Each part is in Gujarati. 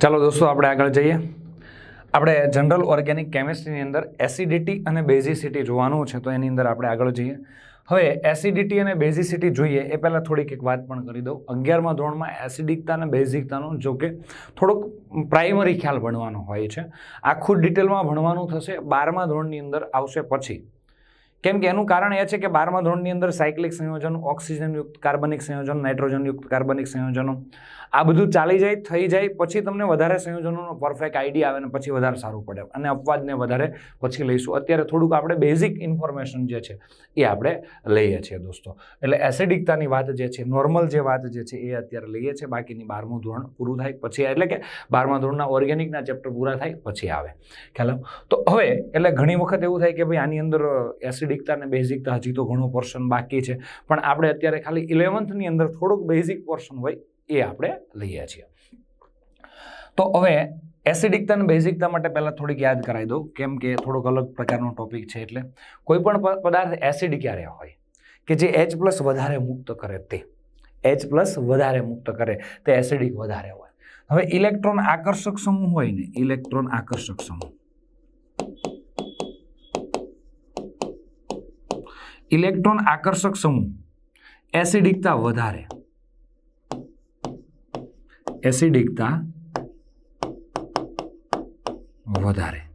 ચાલો દોસ્તો, આપણે આગળ જઈએ. આપણે જનરલ ઓર્ગેનિક કેમિસ્ટ્રીની અંદર એસિડિટી અને બેઝિસિટી જોવાનું છે, તો એની અંદર આપણે આગળ જઈએ. હવે એસિડિટી અને બેઝિસિટી જોઈએ, એ પહેલાં થોડીક એક વાત પણ કરી દઉં. અગિયારમા ધોરણમાં એસિડિકતા અને બેઝિકતાનું, જો કે થોડોક પ્રાઇમરી ખ્યાલ ભણવાનો હોય છે. આખું ડિટેલમાં ભણવાનું થશે, બારમા ધોરણની અંદર આવશે પછી. કેમ કે એનું કારણ એ છે કે બારમા ધોરણની અંદર સાયક્લિક સંયોજન, ઓક્સિજનયુક્ત કાર્બનિક સંયોજન, નાઇટ્રોજનયુક્ત કાર્બનિક સંયોજનો, આ બધું ચાલી જાય, થઈ જાય, પછી તમને વધારે સંયોજનોનો પરફેક્ટ આઈડિયા આવે ને પછી વધારે સારું પડે. અને અપવાદને વધારે પછી લઈશું. અત્યારે થોડુંક આપણે બેઝિક ઇન્ફોર્મેશન જે છે એ આપણે લઈએ છીએ દોસ્તો. એટલે એસિડિકતાની વાત જે છે નોર્મલ જે વાત જે છે એ અત્યારે લઈએ છીએ. બાકીની બારમું ધોરણ પૂરું થાય પછી એટલે કે બારમા ધોરણના ઓર્ગેનિકના ચેપ્ટર પૂરા થાય પછી આવે. ખ્યાલ તો હવે એટલે ઘણી વખત એવું થાય કે ભાઈ આની અંદર એસિડિકતા અને બેઝિકતા હજી તો ઘણો પોર્શન બાકી છે. પણ આપણે અત્યારે ખાલી ઇલેવન્થની અંદર થોડુંક બેઝિક પોર્શન હોય એ આપણે લઈએ છીએ. તો હવે એસિડિકતા અને બેઝિકતા માટે પહેલાં થોડીક યાદ કરાવી દઉં, કેમ કે થોડોક અલગ પ્રકારનો ટોપિક છે એટલે. કોઈ પણ પદાર્થ એસિડ ક્યારે હોય? કે જે એચ પ્લસ વધારે મુક્ત કરે તે. એચ પ્લસ વધારે મુક્ત કરે તે એસિડિક વધારે હોય. હવે ઇલેક્ટ્રોન આકર્ષક સમૂહ હોય ને ઇલેક્ટ્રોન આકર્ષક સમૂહ. ઇલેક્ટ્રોન આકર્ષક સમૂહ. એસિડિકતા વધારે. એસિડિકતા વધારે.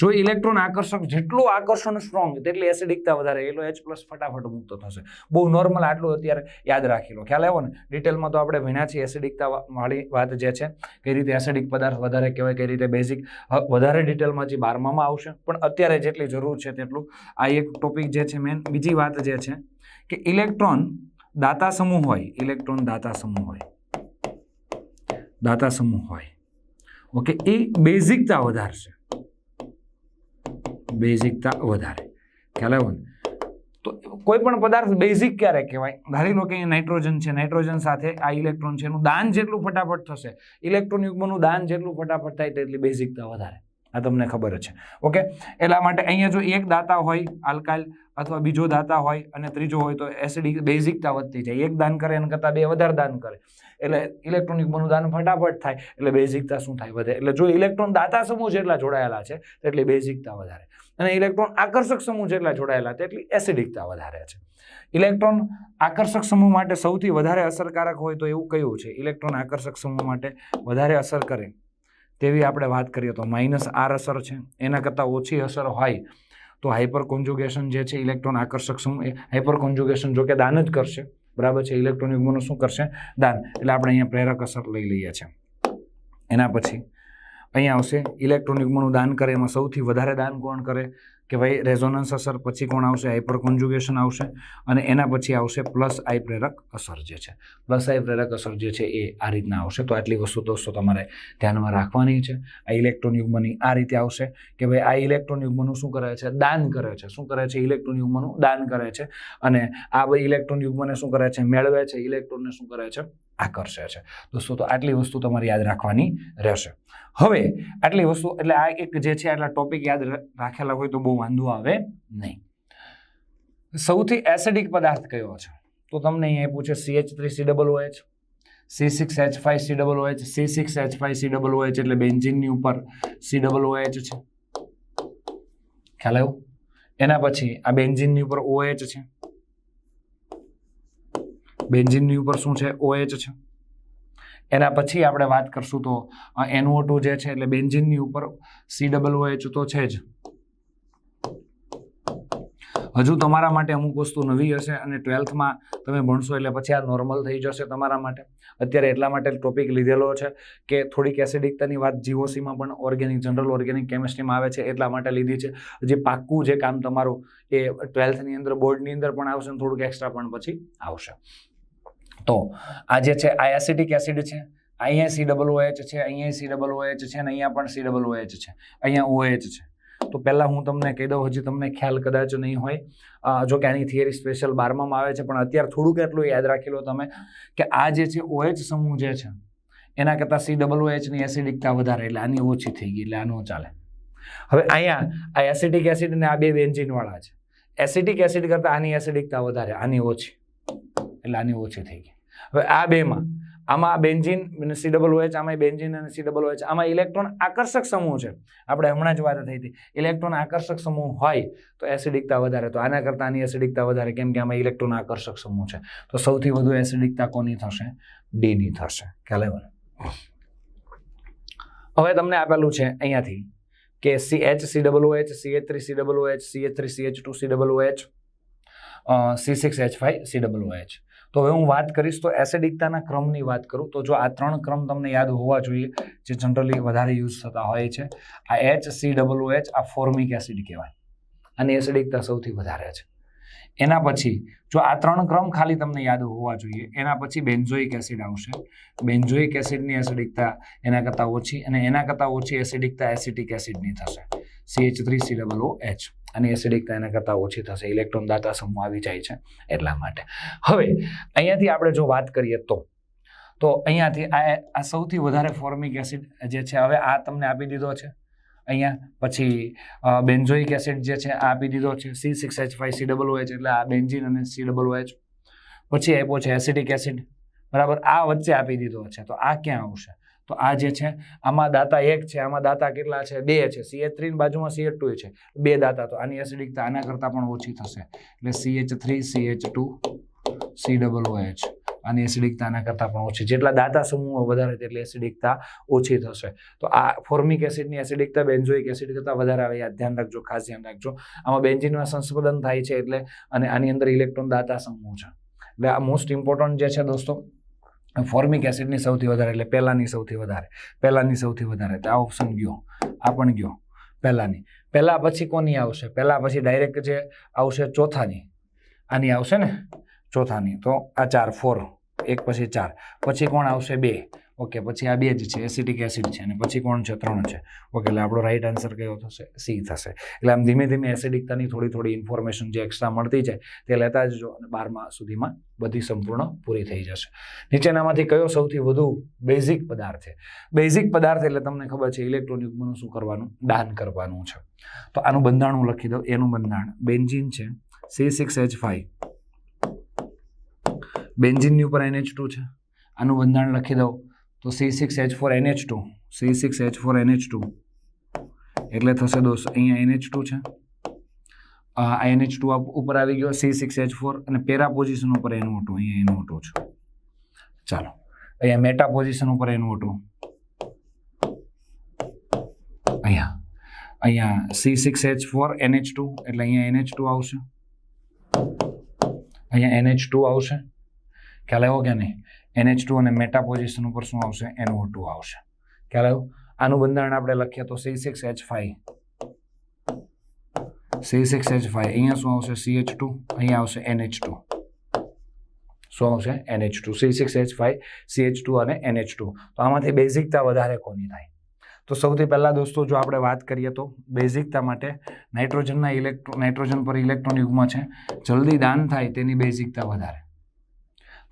જો ઇલેક્ટ્રોન આકર્ષક જેટલું આકર્ષણ સ્ટ્રોંગ તેટલી એસિડિકતા વધારે. એટલો એચ પ્લસ ફટાફટ મુક્ત થશે. બહુ નોર્મલ આટલું અત્યારે યાદ રાખી લો. ખ્યાલ આવ્યો ને? ડિટેલમાં તો આપણે ભણ્યા છીએ એસિડિકતા વાળી વાત જે છે, કઈ રીતે એસિડિક પદાર્થ વધારે કહેવાય, કઈ રીતે બેઝિક વધારે ડિટેલમાં જે બારમામાં આવશે. પણ અત્યારે જેટલી જરૂર છે તેટલું. આ એક ટોપિક જે છે મેન બીજી વાત જે છે કે ઇલેક્ટ્રોન દાતા સમૂહ હોય. ઇલેક્ટ્રોન દાતા સમૂહ હોય. દાતા સમૂહ હોય. ઓકે, એ બેઝિકતા વધારશે બેઝિકતા વધારે. ખ્યાલ આવ્યો ને? તો કોઈ પણ પદાર્થ બેઝિક ક્યારે કહેવાય? ધારી લો કે અહીંયા નાઇટ્રોજન છે નાઇટ્રોજન સાથે આ ઇલેક્ટ્રોન છે, એનું દાન જેટલું ફટાફટ થશે ઇલેક્ટ્રોન યુગ્મનું દાન જેટલું ફટાફટ થાય તેટલી બેઝિકતા વધારે. આ તમને ખબર છે. ઓકે? એટલા માટે અહીંયા જો એક દાતા હોય, આલ્કાઇલ અથવા બીજો દાતા હોય અને ત્રીજો હોય તો એસિડિક બેઝિકતા વધતી જાય એક દાન કરે, એના કરતાં બે વધારે દાન કરે. એટલે ઇલેક્ટ્રોનિક બનું દાન ફટાફટ થાય. એટલે બેઝિકતા શું થાય? વધે. એટલે જો ઇલેક્ટ્રોન દાતા સમૂહ જેટલા જોડાયેલા છે, તેટલી બેઝિકતા વધારે. અને ઇલેક્ટ્રોન આકર્ષક સમૂહ જેટલા જોડાયેલા, તેટલી એસિડિકતા વધારે છે. ઇલેક્ટ્રોન આકર્ષક સમૂહ માટે સૌથી વધારે અસરકારક હોય તો એવું કયું છે? ઇલેક્ટ્રોન આકર્ષક સમૂહ માટે વધારે અસર કરે. તેવી આપણે વાત કરીએ તો માઇનસ આર અસર છે. એના કરતાં ઓછી અસર હોય તો હાઇપર કોન્જુગેશન જે છે ઇલેક્ટ્રોન આકર્ષક સમૂહ એ હાઇપર કોન્જુગેશન જો કે દાન જ કરશે. બરાબર છે? ઇલેક્ટ્રોન યુગ્મનું શું કરશે? દાન. એટલે આપણે અહીંયા પ્રેરક અસર લઈ લઈએ છીએ. એના પછી અહીંયા આવશે. ઇલેક્ટ્રોન યુગ્મનું દાન કરે, એમાં સૌથી વધારે દાન કોણ કરે? કે ભાઈ રેઝોનન્સ અસર પછી કોણ આવશે? હાઇપર કોન્જુગેશન આવશે અને એના પછી આવશે પ્લસ આઈ પ્રેરક અસર જે છે. પ્લસ આઈ પ્રેરક અસર જે છે એ આ રીતના આવશે. તો આટલી વસ્તુ દોસ્તો તમારે ધ્યાનમાં રાખવાની છે. આ ઇલેક્ટ્રોન યુગ્મની આ રીતે આવશે કે ભાઈ આ ઇલેક્ટ્રોન યુગ્મનું શું કરે છે? દાન કરે છે. શું કરે છે? ઇલેક્ટ્રોન યુગ્મનું દાન કરે છે. અને આ ભાઈ ઇલેક્ટ્રોન યુગ્મને શું કરે છે? મેળવે છે. ઇલેક્ટ્રોનને શું કરે છે? આકર્ષે છે. દોસ્તો તો આટલી વસ્તુ તમારે યાદ રાખવાની રહેશે. હવે, આટલી વસ્તુ, એટલે આ એક જે છે, આટલા ટોપિક યાદ રાખેલા હોય તો બહુ વાંધો આવે નહીં. સૌથી એસિડિક પદાર્થ કયો છે? તો તમને અહીંયા પૂછે C H three C double OH C six H five C double OH C six H five C double OH એટલે બેન્ઝિનની ઉપર સી ડબલ ઓએચ છે. ખ્યાલ આવ્યો? એના પછી આ બેન્ઝિનની ઉપર ઓએચ છે. બેન્ઝિનની ઉપર શું છે? ઓએચ છે. એના પછી આપણે વાત કરશું તો એનઓ ટુ જે છે એટલે બેન્ઝિનની ઉપર સી ડબલ ઓએચ તો છે જ. હજુ તમારા માટે અમુક વસ્તુ નવી હશે અને ટ્વેલ્થમાં તમે ભણશો એટલે પછી આ નોર્મલ થઈ જશે તમારા માટે. અત્યારે એટલા માટે ટોપિક લીધેલો છે કે થોડીક એસિડિકતાની વાત જીઓસીમાં પણ ઓર્ગેનિક જનરલ ઓર્ગેનિક કેમિસ્ટ્રીમાં આવે છે એટલા માટે લીધી છે. જે પાક્કું જે કામ તમારું એ ટ્વેલ્થની અંદર, બોર્ડની અંદર પણ આવશે અને થોડુંક એક્સ્ટ્રા પણ પછી આવશે. તો આ જે છે, આ એસિડિક એસિડ છે, અહીંયા સી ડબલ ઓએચ છે, અહીંયા સી ડબલ ઓએચ છે, અને અહીંયા પણ સી ડબલ ઓએચ છે, અહીંયા ઓએચ છે. તો પહેલાં હું તમને કહી દઉં, હજી તમને ખ્યાલ કદાચ નહીં હોય જો કે આની થિયરી સ્પેશિયલ બારમામાં આવે છે, પણ અત્યારે થોડુંક એટલું યાદ રાખી લો તમે કે આ જે છે, ઓએચ સમૂહ જે છે, એના કરતાં સી ડબલ ઓએચની એસિડિકતા વધારે, એટલે આની ઓછી થઈ ગઈ, એટલે આનું ચાલે. હવે અહીંયા આ એસિડિક એસિડ અને આ બે બેન્ઝિનવાળા છે. એસિડિક એસિડ કરતાં આની એસિડિકતા વધારે, આની ઓછી, એટલે આની ઓછી થઈ ગઈ. હવે આ બેમાં, આમાં બેન્ઝિન સી ડબલ ઓએચ આમાં બેન્ઝિન અને સી ડબલ ઓએચ આમાં ઇલેક્ટ્રોન આકર્ષક સમૂહ છે. આપણે હમણાં જ વાત થઈ હતી. ઇલેક્ટ્રોન આકર્ષક સમૂહ હોય તો એસિડિકતા વધારે. તો આના કરતાં આની એસિડિકતા વધારે. કેમ કે આમાં ઇલેક્ટ્રોન આકર્ષક સમૂહ છે. તો સૌથી વધુ એસિડિકતા કોની થશે? ડીની થશે. ખ્યાલ હવે તમને આપેલું છે અહીંયાથી કે C H C double H C H three C double OH C H three C H two C double H C six H five C double H તો હવે હું વાત કરીશ તો એસિડિકતાના ક્રમની વાત કરું તો જો આ ત્રણ ક્રમ તમને યાદ હોવા જોઈએ જે જનરલી વધારે યુઝ થતા હોય છે, આ એચ સી ડબલ એચ આ ફોર્મિક એસિડ કહેવાય. અને એસિડિકતા સૌથી વધારે છે. એના પછી જો આ ત્રણ ક્રમ ખાલી તમને યાદ હોવા જોઈએ, એના પછી બેન્ઝોઇક એસિડ આવશે. બેન્ઝોઇક એસિડની એસિડિકતા એના કરતાં ઓછી અને એના કરતાં ઓછી એસિડિકતા એસિટિક એસિડની થશે. C H three C double O H અને એસિડિકતા એના કરતાં ઓછી થશે. ઇલેક્ટ્રોન દાતા સમૂહ આવી જાય છે એટલા માટે. હવે, અહીંયાથી આપણે જો વાત કરીએ તો તો અહીંયાથી આ આ સૌથી વધારે ફોર્મિક એસિડ જે છે, હવે આ તમને આપી દીધો છે. અહીંયા. પછી બેન્ઝોઇક એસિડ જે છે, આ આપી દીધો છે C six H five C double H એટલે આ બેન્ઝિન અને સી ડબલ એચ પછી આપ્યો છે એસિડિક એસિડ. બરાબર? આ વચ્ચે આપી દીધો છે. તો આ ક્યાં આવશે? તો આ જે છે, આમાં દાતા એક છે, આમાં દાતા કેટલા છે? બે છે. સી એચ થ્રી બાજુમાં સી એચ ટુ છે. બે દાતા. તો આની એસિડિકતા આના કરતાં પણ ઓછી થશે. એટલે C H three C H two C double H આની એસિડિકતા કરતાં પણ ઓછી. જેટલા દાતા સમૂહો વધારે તેટલી એસિડિકતા ઓછી થશે. તો આ ફોર્મિક એસિડની એસિડિકતા બેન્ઝોઇક એસિડ કરતાં વધારે આવે, યાદ ધ્યાન રાખજો, ખાસ ધ્યાન રાખજો. આમાં બેન્ઝિનમાં સંશોધન થાય છે એટલે અને આની અંદર ઇલેક્ટ્રોન દાતા સમૂહ છે. એટલે આ મોસ્ટ ઇમ્પોર્ટન્ટ જે છે દોસ્તો ફોર્મિક એસિડની સૌથી વધારે એટલે પહેલાંની સૌથી વધારે. પહેલાંની સૌથી વધારે. તો આ ઓપ્શન ગયો. આ પણ ગયો. પહેલાંની. પહેલાં પછી કોની આવશે? પહેલાં પછી ડાયરેક્ટ જે આવશે ચોથાની. આની આવશે ને? ચોથાની. તો આ ચાર ફોર એક પછી ચાર. પછી કોણ આવશે? બે. ઓકે, પછી આ બે જ છે. એસિટિક એસિડ છે અને પછી કોણ છે? ત્રણ છે. ઓકે, એટલે આપણો રાઈટ આન્સર કયો થશે? સી થશે. એટલે આમ ધીમે ધીમે એસિડિકતાની થોડી થોડી ઇન્ફોર્મેશન જે એક્સ્ટ્રા મળતી છે તે લેતા જજો અને બારમા સુધીમાં બધી સંપૂર્ણ પૂરી થઈ જશે. નીચેનામાંથી કયો સૌથી વધુ બેઝિક પદાર્થ છે? બેઝિક પદાર્થ એટલે તમને ખબર છે ઇલેક્ટ્રોન યુગ્મનું શું કરવાનું? દાન કરવાનું છે. તો આનું બંધારણ હું લખી દઉં. એનું બંધારણ બેન્જિન છે સી સિક્સ એચ ફાઈવ બેન્ઝિનની ઉપર એનએચ ટુ છે. આનું બંધારણ લખી દઉં. તો C six H four NH two C six H four NH two એટલે થશે દોસ્ત, અહીંયા એનએચ ટુ છે. આ એનએચ ટુ ઉપર આવી ગયો સી સિક્સ એચ ફોર અને પેરા પોઝિશન ઉપર એનું ટુ અહીંયા એનું ઓટો છે ચાલો, અહીંયા મેટા પોઝિશન ઉપર એનું ટુ અહીંયા અહીંયા C six H four NH two એટલે અહીંયા એનએચ ટુ આવશે. અહીંયા એનએચ ટુ આવશે. ખ્યાલ આવ્યો કે નહીં? એનએચ ટુ અને મેટા પોઝિશન ઉપર શું આવશે? એનઓ ટુ આવશે. ખ્યાલ આવ્યો? આનું બંધારણ આપણે લખીએ તો C six H five C six H five અહીંયા શું આવશે? સી એચ ટુ અહીંયા આવશે એનએચ ટુ શું આવશે? NH two C six H five C H two અને એનએચ ટુ તો આમાંથી બેઝિકતા વધારે કોની થાય? તો સૌથી પહેલાં દોસ્તો, જો આપણે વાત કરીએ તો બેઝિકતા માટે નાઇટ્રોજનના ઇલેક્ટ્રો નાઇટ્રોજન પર ઇલેક્ટ્રોન યુગમાં છે. જલ્દી દાન થાય તેની બેઝિકતા વધારે.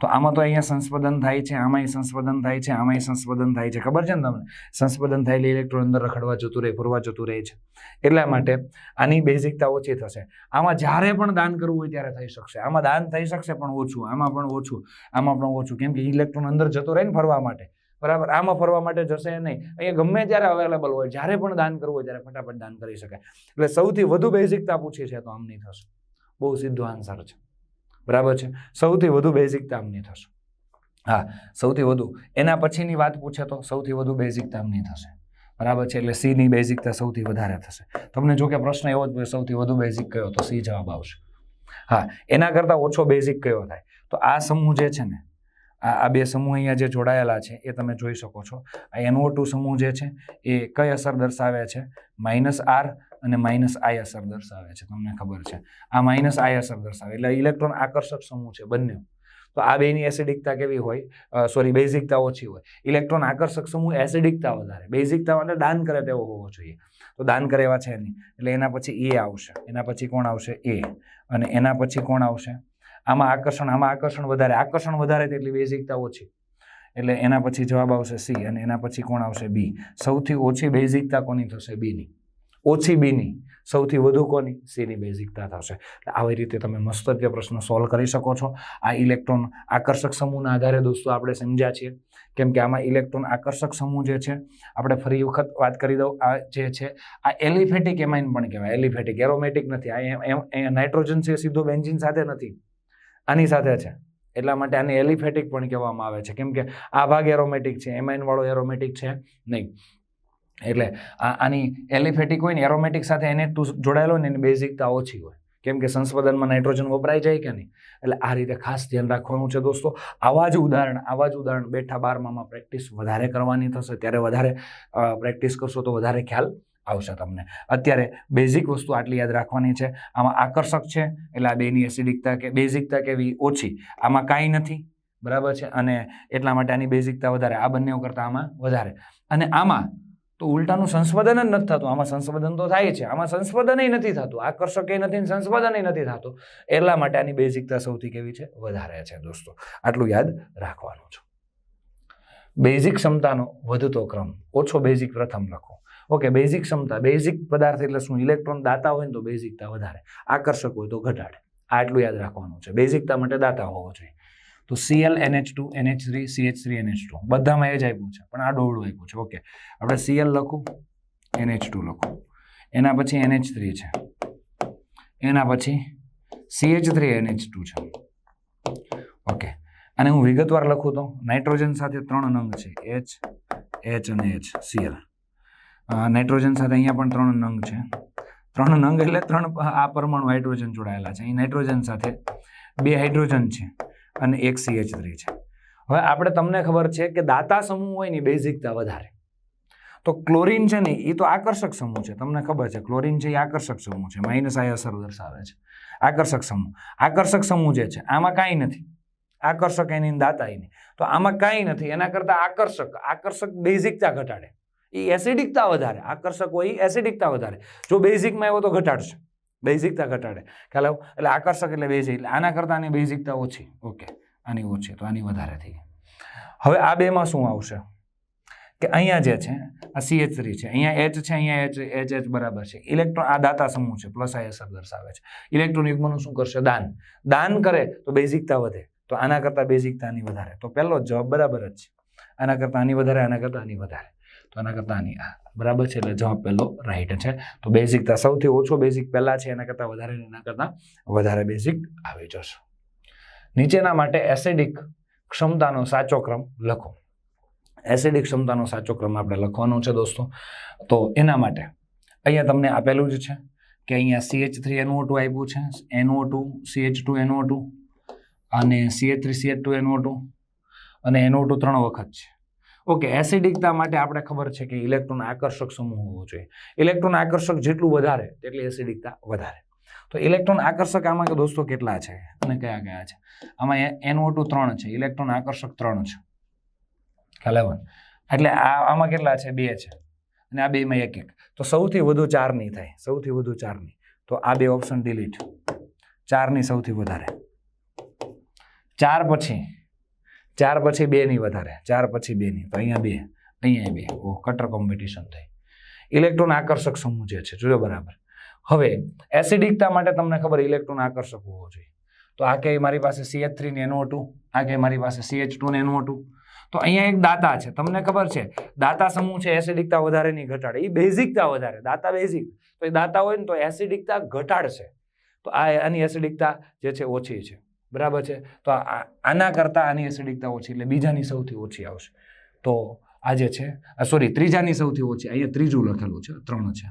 તો આમાં તો અહીંયા સંસ્પદન થાય છે, આમાંય સંસ્પદન થાય છે, આમાંય સંસ્પદન થાય છે. ખબર છે ને તમને? સંસ્પદન થયેલી ઇલેક્ટ્રોન અંદર રખડવા જતું રહે ફરવા જતું રહે છે. એટલા માટે આની બેઝિકતા ઓછી થશે. આમાં જ્યારે પણ દાન કરવું હોય ત્યારે થઈ શકશે. આમાં દાન થઈ શકશે પણ ઓછું, આમાં પણ ઓછું, આમાં પણ ઓછું. કેમ કે ઇલેક્ટ્રોન અંદર જતો રહે ને ફરવા માટે. બરાબર? આમાં ફરવા માટે જશે નહીં. અહીંયા ગમે ત્યારે અવેલેબલ હોય, જ્યારે પણ દાન કરવું હોય ત્યારે ફટાફટ દાન કરી શકાય. એટલે સૌથી વધુ બેઝિકતા પૂછી છે તો આમની થશે. બહુ સીધો આન્સર છે. બરાબર છે? સૌથી વધુ બેઝિક આમની થશે. હા, સૌથી વધુ. એના પછીની વાત પૂછે તો સૌથી વધુ બેઝિક આમની થશે. બરાબર છે? એટલે સીની બેઝિકતા સૌથી વધારે થશે. તમને જો કે પ્રશ્ન એવો જ સૌથી વધુ બેઝિક કયો? તો સી જવાબ આવશે. હા, એના કરતાં ઓછો બેઝિક કયો થાય? તો આ સમૂહ જે છે ને, આ બે સમૂહ અહીંયા જે જોડાયેલા છે, એ તમે જોઈ શકો છો. આ એનઓ ટુ સમૂહ જે છે, એ કઈ અસર દર્શાવે છે? માઇનસ આર અને માઇનસ આઈ અસર દર્શાવે છે, તમને ખબર છે. આ માઇનસ આઈ અસર દર્શાવે એટલે ઇલેક્ટ્રોન આકર્ષક સમૂહ છે બંને. તો આ બેની એસિડિકતા કેવી હોય? સોરી બેઝિકતા ઓછી હોય. ઇલેક્ટ્રોન આકર્ષક સમૂહ એસિડિકતા વધારે. બેઝિકતા માટે દાન કરે તેવો હોવો જોઈએ. તો દાન કરે એવા છે નહીં. એટલે એના પછી એ આવશે. એના પછી કોણ આવશે? એ અને એના પછી કોણ આવશે? આમાં આકર્ષણ આમાં આકર્ષણ વધારે. આકર્ષણ વધારે તેટલી બેઝિકતા ઓછી. એટલે એના પછી જવાબ આવશે સી અને એના પછી કોણ આવશે બી સૌથી ઓછી બેઝિકતા કોની થશે બીની ઓછી બીની સૌથી વધુ કોની? સીની બેઝિકતા થશે. એટલે આવી રીતે તમે મસ્ત રીતે પ્રશ્ન સોલ્વ કરી શકો છો. આ ઇલેક્ટ્રોન આકર્ષક સમૂહના આધારે દોસ્તો આપણે સમજ્યા છીએ. કેમ કે આમાં ઇલેક્ટ્રોન આકર્ષક સમૂહ જે છે, આપણે ફરી વખત વાત કરી દઉં, આ જે છે, આ એલિફેટિક એમાઇન પણ કહેવાય. એલિફેટિક, એરોમેટિક નથી. આ નાઇટ્રોજન છે સીધો બેન્ઝિન સાથે નથી. આની સાથે છે. એટલા માટે આને એલિફેટિક પણ કહેવામાં આવે છે. કેમ કે આ ભાગ એરોમેટિક છે એમાઇન વાળો એરોમેટિક છે નહીં. એટલે આની એલિફેટિક હોય ને એરોમેટિક સાથે એને ટુ જોડાયેલો ને એની બેઝિકતા ઓછી હોય. કેમ કે સંસ્પદનમાં નાઇટ્રોજન વપરાય જાય કે નહીં? એટલે આ રીતે ખાસ ધ્યાન રાખવાનું છે દોસ્તો. આવા જ ઉદાહરણ, આવા જ ઉદાહરણ બેઠા બારમામાં પ્રેક્ટિસ વધારે કરવાની થશે. ત્યારે વધારે પ્રેક્ટિસ કરશો તો વધારે ખ્યાલ આવશે તમને. અત્યારે બેઝિક વસ્તુ આટલી યાદ રાખવાની છે. આમાં આકર્ષક છે. એટલે આ બેની એસિડિકતા કે બેઝિકતા કેવી ઓછી. આમાં કાંઈ નથી. બરાબર છે? અને એટલા માટે આની બેઝિકતા વધારે. આ બંને કરતાં આમાં વધારે. અને આમાં તો ઉલટાનું સંશોધન જ નથી થતું. આમાં સંશોધન તો થાય છે. આમાં સંશોધન નથી થતું. આકર્ષક નથી સંશોધન નથી થતું. એટલા માટે આની બેઝિકતા સૌથી કેવી છે? વધારે છે દોસ્તો. આટલું યાદ રાખવાનું છે. બેઝિક ક્ષમતાનો વધતો ક્રમ. ઓછો બેઝિક પ્રથમ લખો. ઓકે, બેઝિક ક્ષમતા. બેઝિક પદાર્થ એટલે શું? ઇલેક્ટ્રોન દાતા હોય ને તો બેઝિકતા વધારે. આકર્ષક હોય તો ઘટાડે. આટલું યાદ રાખવાનું છે. બેઝિકતા માટે દાતા હોવો જોઈએ. તો CL NH two NH three CH three NH two બધામાં એ જ આપ્યું છે. પણ આ ડોળું આપ્યું છે. ઓકે. આપણે સીએલ લખું એનએચ ટુ લખું. એના પછી એનએચ થ્રી છે. એના પછી સીએચ થ્રી એનએચ ટુ છે. ઓકે. અને હું વિગતવાર લખું તો નાઇટ્રોજન સાથે ત્રણ નંગ છે. એચ એચ અને એચ સીએલ નાઇટ્રોજન સાથે અહીંયા પણ ત્રણ નંગ છે. ત્રણ નંગ એટલે ત્રણ આ પરમાણુ હાઇડ્રોજન જોડાયેલા છે. અહીં નાઇટ્રોજન સાથે બે હાઇડ્રોજન છે. અને એક સીએચ થ્રી છે. હવે આપણે તમને ખબર છે કે દાતા સમૂહ હોય ને બેઝિકતા વધારે. તો ક્લોરીન છે ને એ તો આકર્ષક સમૂહ છે. તમને ખબર છે ક્લોરીન છે એ આકર્ષક સમૂહ છે. માઇનસ આઈ અસર દર્શાવે છે. આકર્ષક સમૂહ. આકર્ષક સમૂહ જે છે, આમાં કાંઈ નથી. આકર્ષક એની દાતા એની. તો આમાં કાંઈ નથી. એના કરતાં આકર્ષક આકર્ષક બેઝિકતા ઘટાડે. એ એસિડિકતા વધારે. આકર્ષક હોય એ એસિડિકતા વધારે. જો બેઝિકમાં આવ્યો તો ઘટાડશે. બેઝિકતા ઘટાડે. ખ્યાલ આવ્યો એટલે આકર્ષક એટલે બેઝિક એટલે આના કરતાં આની બેઝિકતા ઓછી. ઓકે. આની ઓછી. તો આની વધારે થઈ હવે આ બેમાં શું આવશે? કે અહીંયા જે છે, આ સી એચ થ્રી છે. અહીંયા એચ છે, અહીંયા એચ એચ એચ બરાબર છે. ઇલેક્ટ્રોન, આ દાતા સમૂહ છે. પ્લસ આ અસર દર્શાવે છે. ઇલેક્ટ્રોન યુગ્મનું શું કરશે? દાન. દાન કરે તો બેઝિકતા વધે. તો આના કરતાં બેઝિકતા આની વધારે. તો પહેલો જવાબ બરાબર જ છે. આના કરતાં આની વધારે, આના કરતાં આની વધારે. તો આના કરતાં આની આ. બરાબર છે? એટલે જવાબ પહેલો રાઈટ છે. તો બેઝિકતા સૌથી ઓછો બેઝિક પહેલાં છે, એના કરતાં વધારે એના કરતાં વધારે બેઝિક આવી જશે. નીચેના માટે એસિડિક ક્ષમતાનો સાચો ક્રમ લખો. એસિડિક ક્ષમતાનો સાચો ક્રમ આપણે લખવાનો છે દોસ્તો. તો એના માટે અહીંયા તમને આપેલું જ છે કે અહીંયા સીએચ થ્રી એનઓ ટુ આપ્યું છે. NO two CH two NO two અને CH three CH two NO two અને એનઓ ટુ ત્રણ વખત છે. ઓકે, એસિડિકતા માટે આપણે ખબર છે કે ઇલેક્ટ્રોન આકર્ષક સમૂહ હોવો જોઈએ. ઇલેક્ટ્રોન આકર્ષક જેટલું વધારે, તેટલી એસિડિકતા વધારે. તો ઇલેક્ટ્રોન આકર્ષક આમાં કે દોસ્તો કેટલા છે? અને કયા કયા છે? આમાં એનઓ ટુ ત્રણ છે, ઇલેક્ટ્રોન આકર્ષક ત્રણ છે. ખ્યાલ એટલે આ, આમાં કેટલા છે? બે છે. અને આ બેમાં એક એક તો સૌથી વધુ ચારની થાય, સૌથી વધુ ચારની. તો આ બે ઓપ્શન ડિલીટ. ચારની સૌથી વધારે. ચાર પછી ચાર પછી બે નહીં વધારે. ચાર પછી બે નહીં તો અહીંયા બે. અહીંયા બે. ઓ કટર કોમ્પિટિશન થઈ. ઇલેક્ટ્રોન આકર્ષક સમૂહ જે છે જોયો બરાબર. હવે એસિડિકતા માટે તમને ખબર ઇલેક્ટ્રોન આકર્ષક હોવો જોઈએ. તો આ કે મારી પાસે સીએચ થ્રી નેનો હતું? આ કે મારી પાસે સીએચ ટુ નેનો હતું? તો અહીંયા એક દાતા છે. તમને ખબર છે, દાતા સમૂહ છે એસિડિકતા વધારે નહીં ઘટાડે. એ બેઝિકતા વધારે. દાતા બેઝિક તો એ દાતા હોય ને તો એસિડિકતા ઘટાડશે. તો આ, આની એસિડિકતા જે છે, ઓછી છે. બરાબર છે? તો આના કરતાં આની એસિડિકતા ઓછી, એટલે બીજાની સૌથી ઓછી આવશે. તો આ જે છે સોરી ત્રીજાની સૌથી ઓછી, અહીંયા ત્રીજું લખેલું છે, ત્રણ છે.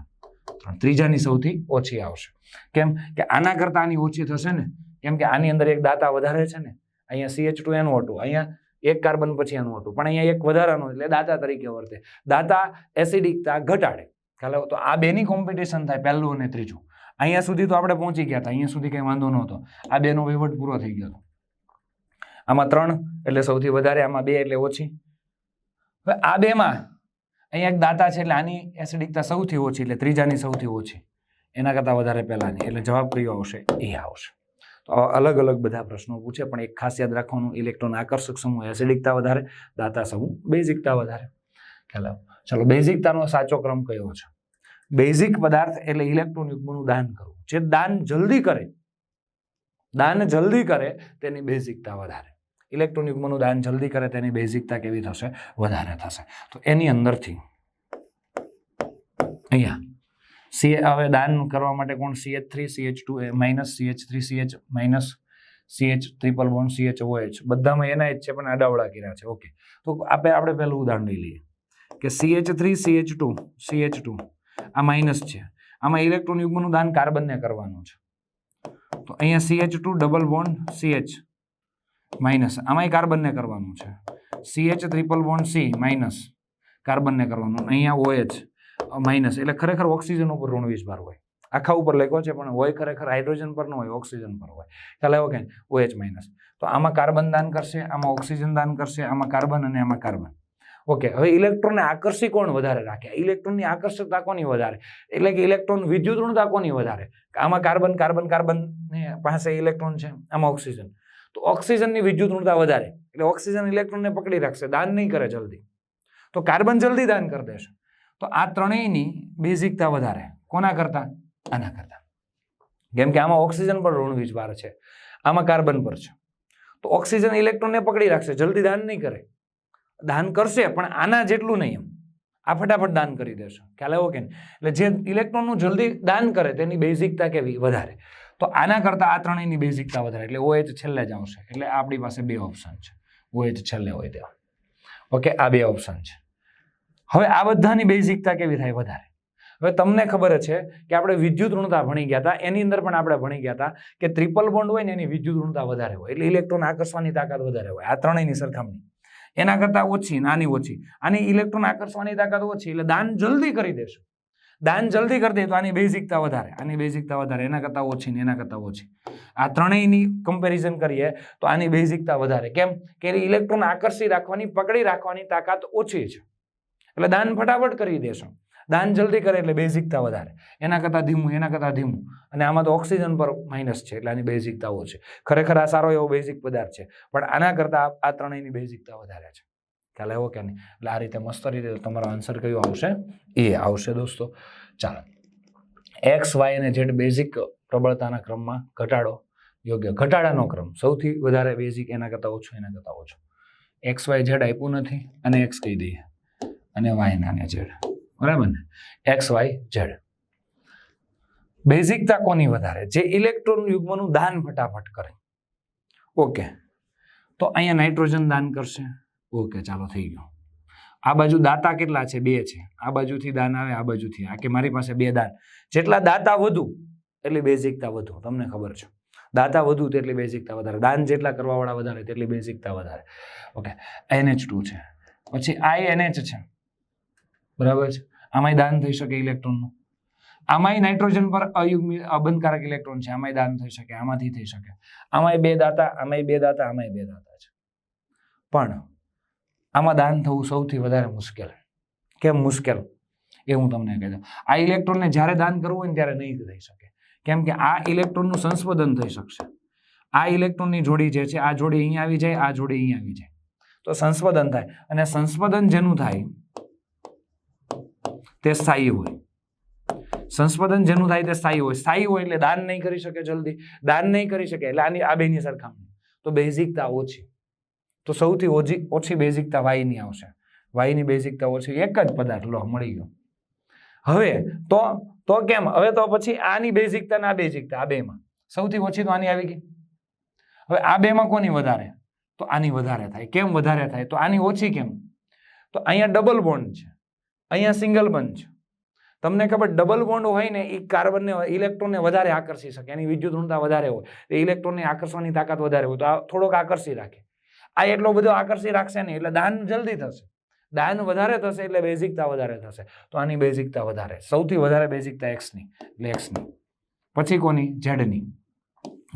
ત્રણ, ત્રીજાની સૌથી ઓછી આવશે. કેમ કે આના કરતાં આની ઓછી થશે ને? કેમ કે આની અંદર એક દાતા વધારે છે ને? અહીંયા સીએચ ટુ એનું ટુ અહીંયા એક કાર્બન પછી એનું હતું, પણ અહીંયા એક વધારાનું એટલે દાતા તરીકે વર્તે. દાતા એસિડિકતા ઘટાડે. ખ્યાલ તો આ બેની કોમ્પિટિશન થાય, પહેલું અને ત્રીજું. અહીંયા સુધી તો આપણે પહોંચી ગયા હતા. અહીંયા સુધી કંઈ વાંધો નહોતો. આ બેનો વહીવટ પૂરો થઈ ગયો આમાં ત્રણ એટલે સૌથી વધારે, આમાં બે એટલે ઓછી. હવે આ બેમાં અહીંયા એક દાતા છે એટલે આની એસિડિકતા સૌથી ઓછી એટલે ત્રીજાની સૌથી ઓછી. એના કરતાં વધારે પહેલાંની. એટલે જવાબ કયો આવશે? એ આવશે. તો અલગ અલગ બધા પ્રશ્નો પૂછે, પણ એક ખાસ યાદ રાખવાનું ઇલેક્ટ્રોન આકર્ષક સમૂહ એસિડિકતા વધારે, દાતા સમૂહ બેઝિકતા વધારે. ખ્યાલ ચલો બેઝિકતાનો સાચો ક્રમ કયો છે? બેઝિક પદાર્થ એટલે ઇલેક્ટ્રોન યુગ્મનું દાન કરવું. જે દાન જલ્દી કરે, દાન જલ્દી કરે તેની બેઝિકતા વધારે. ઇલેક્ટ્રોન યુગ્મનું દાન જલ્દી કરે તેની બેઝિકતા કેવી થશે? વધારે થશે. તો એની અંદરથી, અહીંયા સી હવે દાન કરવા માટે કોણ? CH three CH two minus CH three CH minus CH triple bond CH OH બધામાં એના એચ છે, પણ આડાવડા કર્યા છે. ઓકે તો આપણે આપણે પહેલું ઉદાહરણ લઈ લઈએ. કે CH three CH two CH two આ માઇનસ છે. આમાં ઇલેક્ટ્રોન યુગ્મનું દાન કાર્બનને કરવાનું છે. તો અહીંયા CH two double bond CH minus આમાંય કાર્બનને કરવાનું છે. CH triple bond C minus કાર્બનને કરવાનું. અહીંયા ઓએચ માઇનસ એટલે ખરેખર ઓક્સિજન ઉપર ઋણ વીજભાર હોય. આખા ઉપર લખ્યો છે, પણ હોય ખરેખર હાઇડ્રોજન પર ન હોય ઓક્સિજન પર હોય. ખ્યાલ આવ્યો કે ઓએચ માઇનસ તો આમાં કાર્બન દાન કરશે, આમાં ઓક્સિજન દાન કરશે, આમાં કાર્બન અને આમાં કાર્બન. ઓકે, હવે ઇલેક્ટ્રોનને આકર્ષી કોણ વધારે રાખે? ઇલેક્ટ્રોનની આકર્ષકતા કોની વધારે? એટલે કે ઇલેક્ટ્રોન વિદ્યુત ઋણતા કોની વધારે? આમાં કાર્બન કાર્બન કાર્બન પાસે ઇલેક્ટ્રોન છે, આમાં ઓક્સિજન. તો ઓક્સિજનની વિદ્યુત ઋણતા વધારે, એટલે ઓક્સિજન ઇલેક્ટ્રોનને પકડી રાખશે, દાન નહીં કરે જલ્દી. તો કાર્બન જલ્દી દાન કરી દેશે. તો આ ત્રણેયની બેઝિકતા વધારે. કોના કરતા? આના કરતા. કેમ કે આમાં ઓક્સિજન પર ઋણ વીજભાર છે. આમાં કાર્બન પર છે. તો ઓક્સિજન ઇલેક્ટ્રોનને પકડી રાખશે, જલ્દી દાન નહીં કરે. દાન કરશે, પણ આના જેટલું નહીં એમ. આ ફટાફટ દાન કરી દેશે. ખ્યાલ આવ્યો કે એટલે જે ઇલેક્ટ્રોનનું જલ્દી દાન કરે, તેની બેઝિકતા કેવી? વધારે. તો આના કરતાં આ ત્રણેયની બેઝિકતા વધારે. એટલે ઓએચ છેલ્લે જ આવશે. એટલે આપણી પાસે બે ઓપ્શન છે. ઓએચ છેલ્લે હોય તેવા. ઓકે, આ બે ઓપ્શન છે. હવે આ બધાની બેઝિકતા કેવી થાય? વધારે. હવે તમને ખબર છે કે આપણે વિદ્યુત ઋણતા ભણી ગયા હતા. એની અંદર પણ આપણે ભણી ગયા હતા કે ટ્રિપલ બોન્ડ હોય ને એની વિદ્યુત ઋણતા વધારે હોય. એટલે ઇલેક્ટ્રોન આકર્ષવાની તાકાત વધારે હોય. આ ત્રણેયની સરખામણી. એના કરતાં ઓછી, નાની ઓછી. આની ઇલેક્ટ્રોન આકર્ષવાની તાકાત ઓછી, એટલે દાન જલ્દી કરી દેશું. દાન જલ્દી કરી દે તો આની બેઝિકતા વધારે, આની બેઝિકતા વધારે, એના કરતાં ઓછી ને એના કરતાં ઓછી. આ ત્રણેયની કમ્પેરિઝન કરીએ તો આની બેઝિકતા વધારે. કેમ? કે ઇલેક્ટ્રોન આકર્ષી રાખવાની, પકડી રાખવાની તાકાત ઓછી છે. એટલે દાન ફટાફટ કરી દેશો. દાન જલ્દી કરે એટલે બેઝિકતા વધારે. એના કરતાં ધીમું, એના કરતાં ધીમું. અને આમાં તો ઓક્સિજન પર માઇનસ છે, એટલે આની બેઝિકતા ઓછી ખરેખર આ સારો એવો બેઝિક પદાર્થ છે, પણ આના કરતાં આ ત્રણેયની બેઝિકતા વધારે છે. ખ્યાલ આવ્યો કે નહીં? એટલે આ રીતે મસ્ત રીતે તમારો આન્સર કયો આવશે? એ આવશે દોસ્તો. ચાલો. એક્સ વાય અને ઝેડ બેઝિક પ્રબળતાના ક્રમમાં ઘટાડો. યોગ્ય ઘટાડાનો ક્રમ. સૌથી વધારે બેઝિક એના કરતાં ઓછો, એના કરતાં ઓછો. એક્સ વાય ઝેડ આપ્યું નથી. અને એક્સ કહી દઈએ. અને વાય નાને ઝેડ બરાબર ને? એક્સ વાય ઝેડ બેઝિકતા કોની વધારે? જે ઇલેક્ટ્રોન યુગ્મનું દાન ફટાફટ કરે. ઓકે તો અહીંયા નાઇટ્રોજન દાન કરશે. ઓકે ચાલો થઈ ગયું. આ બાજુ દાતા કેટલા છે? બે છે. આ બાજુથી દાન આવે, આ બાજુથી. આ કે મારી પાસે બે દાન. જેટલા દાતા વધુ, એટલી બેઝિકતા વધુ. તમને ખબર છે. દાતા વધુ, તેટલી બેઝિકતા વધારે. દાન જેટલા કરવાવાળા વધારે, તેટલી બેઝિકતા વધારે. ઓકે એનએચ ટુ છે. પછી આઈ એનએચ છે. બરાબર છે? આમાંય દાન થઈ શકે ઇલેક્ટ્રોનનું. આમાંય નાઇટ્રોજન પર અયુગ્મી, અબંધકારક ઇલેક્ટ્રોન છે, આમાંય દાન થઈ શકે, આમાંથી થઈ શકે. આમાંય બે દાતા, આમાંય બે દાતા, આમાંય બે દાતા છે. પણ આમાં દાન થવું સૌથી વધારે મુશ્કેલ. કેમ મુશ્કેલ? એ હું તમને કહી દઉં. આ ઇલેક્ટ્રોનને જ્યારે દાન કરવું હોય ને ત્યારે નહીં થઈ શકે. કેમ કે આ ઇલેક્ટ્રોનનું સંશોધન થઈ શકશે. આ ઇલેક્ટ્રોનની જોડી જે છે, આ જોડી અહીંયા આવી જાય, આ જોડી અહીંયા આવી જાય. તો સંશોધન થાય. અને સંશોધન જેનું થાય તે સ્થાયી હોય. સંસ્પદન જેનું થાય તે સ્થાયી હોય. સ્થાયી હોય એટલે દાન નહીં કરી શકે જલ્દી. દાન નહીં કરી શકે એટલે આની આ બેની સરખામણી. તો બેઝિકતા ઓછી. તો સૌથી ઓછી ઓછી બેઝિકતા વાયની આવશે. વાયની બેઝિકતા ઓછી. એક જ પદાર્થ. લો, મળી ગયો. હવે તો તો કેમ? હવે તો પછી આની બેઝિકતા ને આ બેઝિકતા, આ બેમાં. સૌથી ઓછી તો આની આવી ગઈ. હવે આ બેમાં કોની વધારે? તો આની વધારે થાય. કેમ વધારે થાય? તો આની ઓછી કેમ? તો અહીંયા ડબલ બોન્ડ છે. અહીંયા સિંગલ બંધ છે. તમને ખબર ડબલ બોન્ડ હોય ને, એ કાર્બનને ઇલેક્ટ્રોનને વધારે આકર્ષી શકે. એની વિદ્યુત ઋણતા વધારે હોય. એ ઇલેક્ટ્રોનને આકર્ષવાની તાકાત વધારે હોય. તો આ થોડોક આકર્ષી રાખે. આ એટલો બધો આકર્ષી રાખશે નહીં, એટલે દાન જલ્દી થશે. દાન વધારે થશે એટલે બેઝિકતા વધારે થશે. તો આની બેઝિકતા વધારે. સૌથી વધારે બેઝિકતા એક્સની એટલે એક્સની પછી કોની? ઝેડની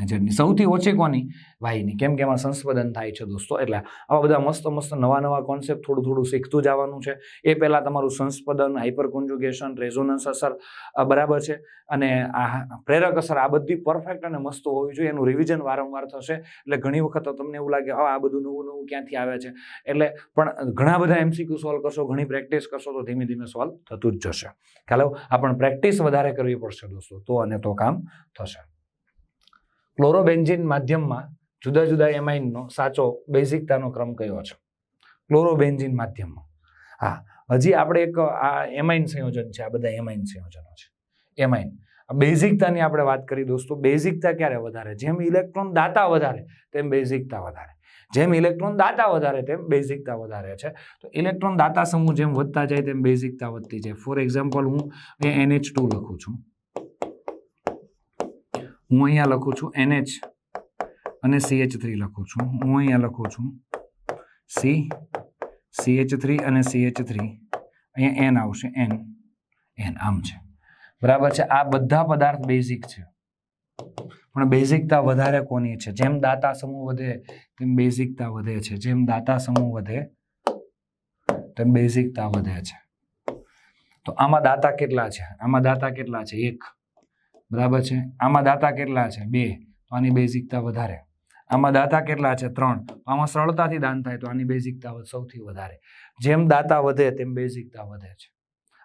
ઝેડની સૌથી ઓછી કોની? વાયની. કેમ કે એમાં સંસ્પદન થાય છે દોસ્તો. એટલે આવા બધા મસ્ત મસ્ત નવા નવા કોન્સેપ્ટ થોડું થોડું શીખતું જવાનું છે. એ પહેલાં તમારું સંસ્પદન હાઇપર કોન્જુગેશન રેઝોનન્સ અસર બરાબર છે. અને આ પ્રેરક અસર આ બધી પરફેક્ટ અને મસ્ત હોવી જોઈએ. એનું રિવિઝન વારંવાર થશે. એટલે ઘણી વખત તમને એવું લાગે આ બધું નવું નવું ક્યાંથી આવે છે? એટલે પણ ઘણા બધા એમસીક્યુ સોલ્વ કરશો, ઘણી પ્રેક્ટિસ કરશો, તો ધીમે ધીમે સોલ્વ થતું જ જશે. ખ્યાલ? આ પણ પ્રેક્ટિસ વધારે કરવી પડશે દોસ્તો. તો અને તો કામ થશે. ક્લોરોબેન્ઝિન માધ્યમમાં જુદા જુદા એમાઇનનો સાચો બેઝિકતાનો ક્રમ કયો છે? ક્લોરોબેન્ઝિન માધ્યમમાં. હા, હજી આપણે એક, આ એમાઇન સંયોજન છે, આ બધા એમાઇન સંયોજનો છે. એમાઇન. બેઝિકતાની આપણે વાત કરી દોસ્તો, બેઝિકતા ક્યારે વધારે? જેમ ઇલેક્ટ્રોન દાતા વધારે, તેમ બેઝિકતા વધારે. જેમ ઇલેક્ટ્રોન દાતા વધારે, તેમ બેઝિકતા વધારે છે. તો ઇલેક્ટ્રોન દાતા સમૂહ જેમ વધતા જાય, તેમ બેઝિકતા વધતી જાય. ફોર એક્ઝામ્પલ હું એનએચ ટુ લખું છું. હું અહીંયા લખું છું એનએચ અને સીએચ થ્રી લખું છું. હું અહીંયા લખું છું સી સીએચ થ્રી અને સીએચ થ્રી અહીંયા એન આવશે એન એન આમ છે. બરાબર છે? આ બધા પદાર્થ બેઝિક છે. પણ બેઝિકતા વધારે કોની છે? જેમ દાતા સમૂહ વધે, તેમ બેઝિકતા વધે છે. જેમ દાતા સમૂહ વધે, તેમ બેઝિકતા વધે છે. તો આમાં દાતા કેટલા છે? આમાં દાતા કેટલા છે? એક. બરાબર છે? આમાં દાતા કેટલા છે? બે. તો આની બેઝિકતા વધારે. આમાં દાતા કેટલા છે? ત્રણ. આમાં સરળતાથી દાન થાય તો આની બેઝિકતા સૌથી વધારે. જેમ દાતા વધે તેમ બેઝિકતા વધે છે.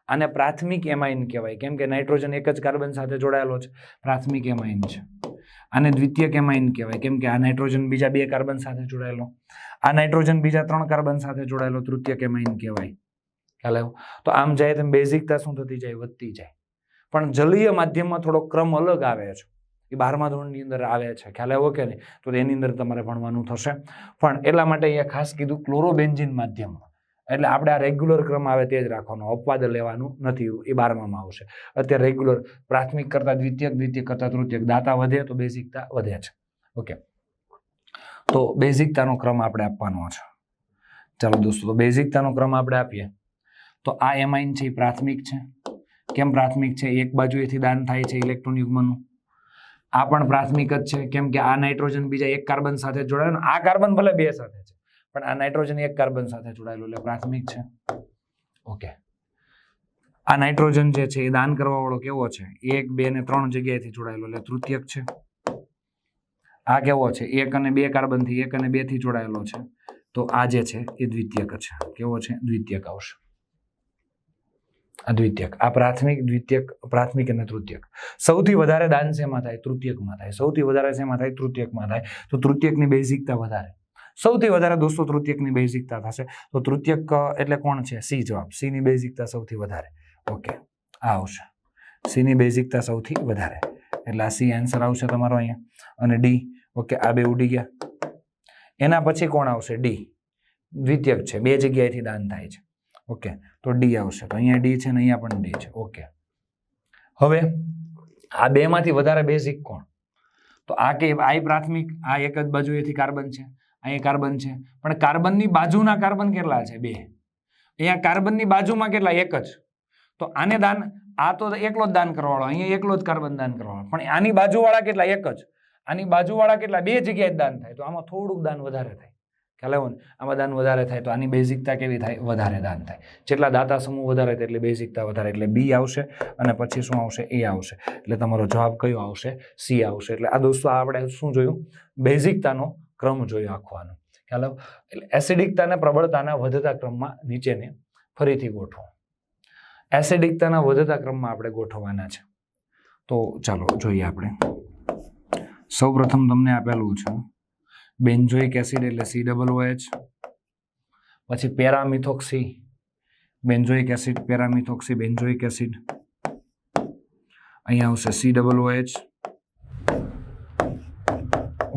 આને પ્રાથમિક એમાઇન કહેવાય. કેમ કે નાઇટ્રોજન એક જ કાર્બન સાથે જોડાયેલો છે. પ્રાથમિક એમાઇન છે. આને દ્વિતીયક એમાઇન કહેવાય. કેમ કે આ નાઇટ્રોજન બીજા બે કાર્બન સાથે જોડાયેલો. આ નાઇટ્રોજન બીજા ત્રણ કાર્બન સાથે જોડાયેલો તૃતીય કેમાઇન કહેવાય. ખ્યાલ આવ્યો? તો આમ જાય તેમ બેઝિકતા શું થતી જાય? વધતી જાય. પણ જલીય માધ્યમમાં થોડો ક્રમ અલગ આવે છે. એ બારમા ધોરણની અંદર આવે છે. ખ્યાલ આવ્યો કે નહીં? તો એની અંદર તમારે ભણવાનું થશે. પણ એટલા માટે અહીંયા ખાસ કીધું ક્લોરોબેન્ઝિન માધ્યમમાં. એટલે આપણે આ રેગ્યુલર ક્રમ આવે તે જ રાખવાનો. અપવાદ લેવાનું નથી. એ બારમામાં આવશે. અત્યારે રેગ્યુલર પ્રાથમિક કરતાં દ્વિતીયક દ્વિતીય કરતાં તૃતીયક દાતા વધે તો બેઝિકતા વધે છે. ઓકે. તો બેઝિકતાનો ક્રમ આપણે આપવાનો છે. ચાલો દોસ્તો, તો બેઝિકતાનો ક્રમ આપણે આપીએ. તો આ એમાઇન છે, એ પ્રાથમિક છે. કેમ પ્રાથમિક છે? એક બાજુએથી દાન થાય છે ઇલેક્ટ્રોન યુગ્મનું આ પણ પ્રાથમિક જ છે, કેમ કે આ નાઇટ્રોજન બીજા એક કાર્બન સાથે જોડાયેલો આ કાર્બન ભલે બે સાથે છે, પણ આ નાઇટ્રોજન એક કાર્બન સાથે જોડાયેલું એટલે પ્રાથમિક છે. ઓકે. આ નાઇટ્રોજન જે છે એ દાન કરવા વાળો કેવો છે? એક, બે ને ત્રણ જગ્યાએથી જોડાયેલો એટલે તૃતીયક છે. આ કેવો છે? એક અને બે કાર્બનથી એક અને બેથી જોડાયેલો છે. તો આ જે છે એ દ્વિતીયક છે. કેવો છે? દ્વિતીયક આવશે. દ્વિતીયક. આ પ્રાથમિક, દ્વિતીયક, પ્રાથમિક અને તૃતીયક. સૌથી વધારે દાન શેમાં થાય? તૃતીયકમાં થાય. સૌથી વધારે શેમાં થાય? તૃતીયકમાં થાય. તો તૃતીયકની બેઝિકતા વધારે. સૌથી વધારે દોસ્તો તૃતીયકની બેઝિકતા થશે. તો તૃતીયક એટલે કોણ છે? સી જવાબ. સીની બેઝિકતા સૌથી વધારે. ઓકે. આ આવશે. સીની બેઝિકતા સૌથી વધારે. એટલે આ સી આન્સર આવશે તમારો અહીંયા. અને ડી, ઓકે, આ બે ઉડી ગયા. એના પછી કોણ આવશે? ડી. દ્વિતીયક છે. બે જગ્યાએથી દાન થાય છે. ઓકે, તો ડી આવશે. તો અહીંયા ડી છે ને અહીંયા પણ ડી છે. ઓકે. હવે આ બેમાંથી વધારે બેઝિક કોણ? તો આ કે આઈ પ્રાથમિક, આ એક જ બાજુએથી કાર્બન છે અહીંયા કાર્બન છે. પણ કાર્બનની બાજુના કાર્બન કેટલા છે? બે. અહીંયા કાર્બનની બાજુમાં કેટલા? એક જ. તો આને દાન, આ તો એકલો જ દાન કરવાવાળો, અહીંયા એકલો જ કાર્બન દાન કરવાવાળો. પણ આની બાજુવાળા કેટલા? એક જ. આની બાજુવાળા કેટલા? બે જગ્યાએ દાન થાય. તો આમાં થોડુંક દાન વધારે થાય. ખ્યાલ આવ્યો ને? આમાં દાન વધારે થાય તો આની બેઝિકતા કેવી થાય? વધારે દાન થાય. જેટલા દાતા સમૂહ વધારે થાય એટલે બેઝિકતા વધારે, એટલે બી આવશે અને પછી શું આવશે? એ આવશે. એટલે તમારો જવાબ કયો આવશે? સી આવશે. એટલે આ દોસ્તો આપણે શું જોયું? બેઝિકતાનો ક્રમ જોયો આખવાનો. ખ્યાલ આવ એટલે એસિડિકતાને પ્રબળતાના વધતા ક્રમમાં નીચેને ફરીથી ગોઠવો. એસિડિકતાના વધતા ક્રમમાં આપણે ગોઠવવાના છે. તો ચાલો જોઈએ આપણે. સૌપ્રથમ તમને આપેલું છે બેન્ઝોઇક એસિડ એટલે સી ડબલ ઓએચ પછી paramethoxy. Benzoic acid, paramethoxy, benzoic acid. અહીંયા આવશે C double OH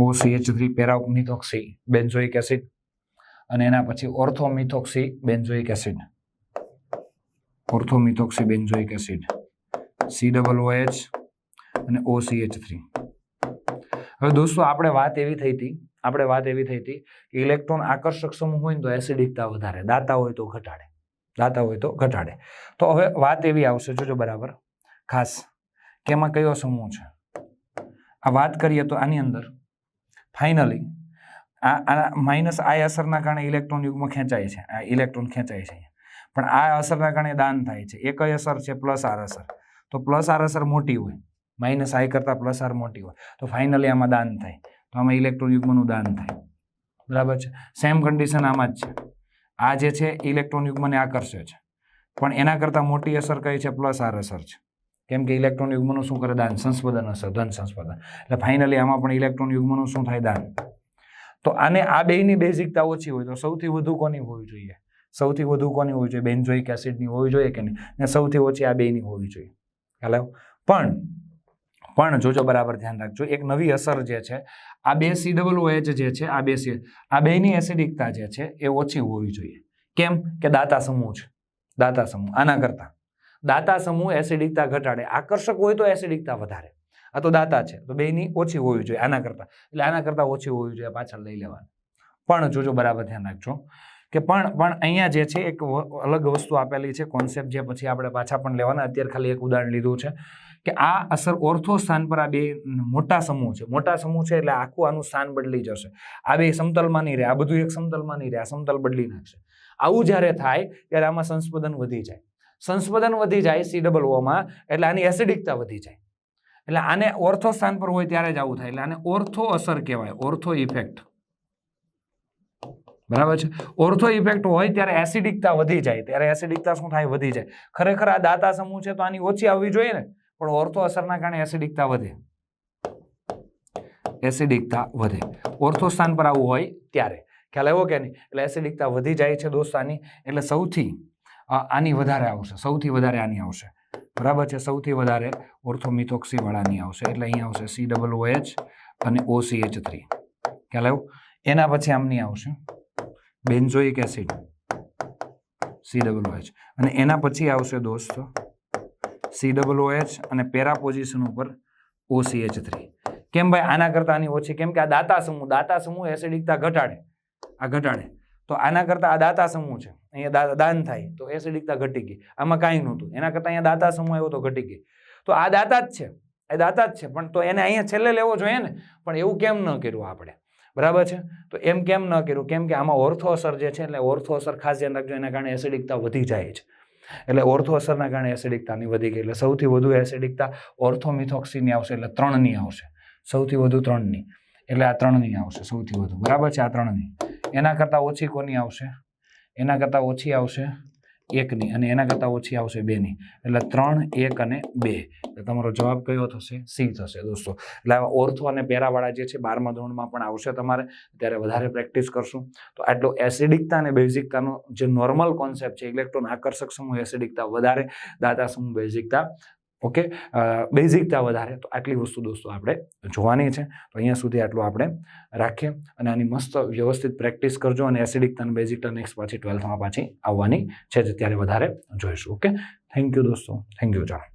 O C H three paramethoxy, benzoic acid. અને એના પછી orthomethoxy, benzoic acid. Orthomethoxy, benzoic acid. C double H અને ઓ સી એચ થ્રી હવે દોસ્તો, આપણે વાત એવી થઈ હતી આપણે વાત એવી થઈ હતી કે ઇલેક્ટ્રોન આકર્ષક સમૂહ હોય ને તો એસિડિકતા વધારે, દાતા હોય તો ઘટાડે, દાતા હોય તો ઘટાડે. તો હવે વાત એવી આવશે, જોજો બરાબર. ખાસ, કે એમાં કયો સમૂહ છે? આ વાત કરીએ તો આની અંદર ફાઇનલી આ આ માઇનસ આ અસરના કારણે ઇલેક્ટ્રોન યુગમાં ખેંચાય છે, આ ઇલેક્ટ્રોન ખેંચાય છે પણ આ અસરના કારણે દાન થાય છે, એક અસર છે પ્લસ આર અસર. તો પ્લસ આર અસર મોટી હોય માઇનસ આઈ કરતાં પ્લસ આર મોટી હોય, તો ફાઇનલી આમાં દાન થાય. તો આમાં ઇલેક્ટ્રોન યુગ્મનું દાન થાય. બરાબર છે? સેમ કન્ડિશન આમાં જ છે. આ જે છે ઇલેક્ટ્રોન યુગ્મને આકર્ષે છે. પણ એના કરતાં મોટી અસર કઈ છે? પ્લસ આર અસર છે. કેમ કે ઇલેક્ટ્રોન યુગ્મનું શું કરે? દાન સંસ્પદન અસર, ધન સંસ્પદન એટલે ફાઇનલી આમાં પણ ઇલેક્ટ્રોન યુગ્મનું શું થાય? દાન. તો આને આ બેયની બેઝિકતા ઓછી હોય તો સૌથી વધુ કોની હોવી જોઈએ? સૌથી વધુ કોની હોવી જોઈએ? બેન્ઝોઇક એસિડની હોવી જોઈએ કે નહીં? ને સૌથી ઓછી આ બેની હોવી જોઈએ. ખ્યાલ? પણ પણ જોજો બરાબર ધ્યાન રાખજો. એક નવી અસર જે છે, આ બે સી ડબલ ઓએચ જે છે, આ બે સી આ બેની એસિડિકતા જે છે, એ ઓછી હોવી જોઈએ. કેમ? કે દાતા સમૂહ છે. દાતા સમૂહ. આના કરતાં. દાતા સમૂહ એસિડિકતા ઘટાડે. આકર્ષક હોય તો એસિડિકતા વધારે. આ તો દાતા છે. તો બેયની ઓછી હોવી જોઈએ આના કરતાં. એટલે આના કરતાં ઓછી હોવી જોઈએ પાછળ લઈ લેવાની. પણ જોજો બરાબર ધ્યાન રાખજો. કે પણ પણ અહીંયા જે છે, એક અલગ વસ્તુ આપેલી છે કોન્સેપ્ટ જે પછી આપણે પાછા પણ લેવાના. અત્યારે ખાલી એક ઉદાહરણ લીધું છે. કે આ અસર ઓર્થો સ્થાન પર આ બે મોટા સમૂહ છે. મોટા સમૂહ છે એટલે આખું આનું સ્થાન બદલી જશે. આ બે સમતલમાં નહીં રહે, આ બધું એક સમતલમાં નહીં રહે, આ સમતલ બદલી નાખશે. આવું જ્યારે થાય, ત્યારે આમાં સંસ્પદન વધી જાય. સંસ્પદન વધી જાય સી ડબલ ઓમાં એટલે આની એસિડિકતા વધી જાય. એટલે આને ઓર્થો સ્થાન પર હોય ત્યારે જ આવું થાય. એટલે આને ઓર્થો અસર કહેવાય, ઓર્થો ઇફેક્ટ. બરાબર છે? ઓર્થો ઇફેક્ટ હોય ત્યારે એસિડિકતા વધી જાય. ત્યારે એસિડિકતા શું થાય? વધી જાય. ખરેખર આ દાતા સમૂહ છે તો આની ઓછી આવવી જોઈએ ને? પણ ઓર્થો અસરના કારણે એસિડિકતા વધે. એસિડિકતા વધે. ઓર્થો સ્થાન પર આવું હોય ત્યારે. ખ્યાલ આવ્યો કે નહીં? એટલે એસિડિકતા વધી જાય છે દોસ્ત આની. એટલે સૌથી આની વધારે આવશે. સૌથી વધારે આની આવશે. બરાબર છે? સૌથી વધારે ઓર્થોમિથોક્સી વાળાની આવશે. એટલે અહીંયા આવશે સી ડબલ એચ અને ઓ સી એચ થ્રી ખ્યાલ આવ્યો? એના પછી આમની આવશે benzoic acid. C double O H અને એના પછી આવશે દોસ્તો સી ડબલ ઓ એચ અને પેરા પોઝિશન ઉપર ઓસીએચ એચ થ્રી કેમ ભાઈ? આના કરતાં આની ઓછી. કેમ કે આ દાતા સમૂહ દાતા સમૂહ એસિડિકતા ઘટાડે. આ ઘટાડે. તો આના કરતાં આ દાતા સમૂહ છે. અહીંયા દાન થાય. તો એસિડિકતા ઘટી ગઈ. આમાં કાંઈ નહોતું. એના કરતાં અહીંયા દાતા સમૂહ આવ્યો તો ઘટી ગઈ. તો આ દાતા જ છે. એ દાતા જ છે. પણ તો એને અહીંયા છેલ્લે લેવો જોઈએ ને? પણ એવું કેમ ન કર્યું આપણે? બરાબર છે? તો એમ કેમ ન કર્યું? કેમ કે આમાં ઓર્થો અસર જે છે એટલે ઓર્થો અસર ખાસ ધ્યાન રાખજો. એના કારણે એસિડિકતા વધી જાય છે. એટલે ઓર્થો અસરના કારણે એસિડિકતાની વધી ગઈ. એટલે સૌથી વધુ એસિડિકતા ઓર્થોમિથોક્સીની આવશે, એટલે ત્રણની આવશે. સૌથી વધુ ત્રણની. એટલે આ ત્રણની આવશે, સૌથી વધુ. બરાબર છે? આ ત્રણની. એના કરતાં ઓછી કોની આવશે? એના કરતાં ઓછી આવશે? એકની અને એના કરતાં ઓછી આવશે બેની. એટલે ત્રણ, એક અને બે. તમારો જવાબ કયો થશે? સી થશે દોસ્તો. એટલે આવા ઓર્થો અને પેરાવાળા જે છે બારમા ધોરણમાં પણ આવશે તમારે. ત્યારે વધારે પ્રેક્ટિસ કરશું. તો આટલો એસિડિકતા અને બેઝિકતાનો જે નોર્મલ કોન્સેપ્ટ છે, ઇલેક્ટ્રોન આકર્ષક સમૂહ એસિડિકતા વધારે, દાતા સમૂહ બેઝિકતા ઓકે? બેઝિકતા વધારે તો આટલી વસ્તુ દોસ્તો આપણે જોવાની છે. તો અહીંયા સુધી આટલું આપણે રાખીએ અને આની મસ્ત વ્યવસ્થિત પ્રેક્ટિસ કરજો અને એસિડિકતા અને બેઝિકતા નેક્સ્ટ પાછી ટ્વેલ્થમાં પાછી આવવાની છે જે ત્યારે વધારે જોઈશું, ઓકે? થેન્ક યુ દોસ્તો. થેન્ક યુ ચાલો.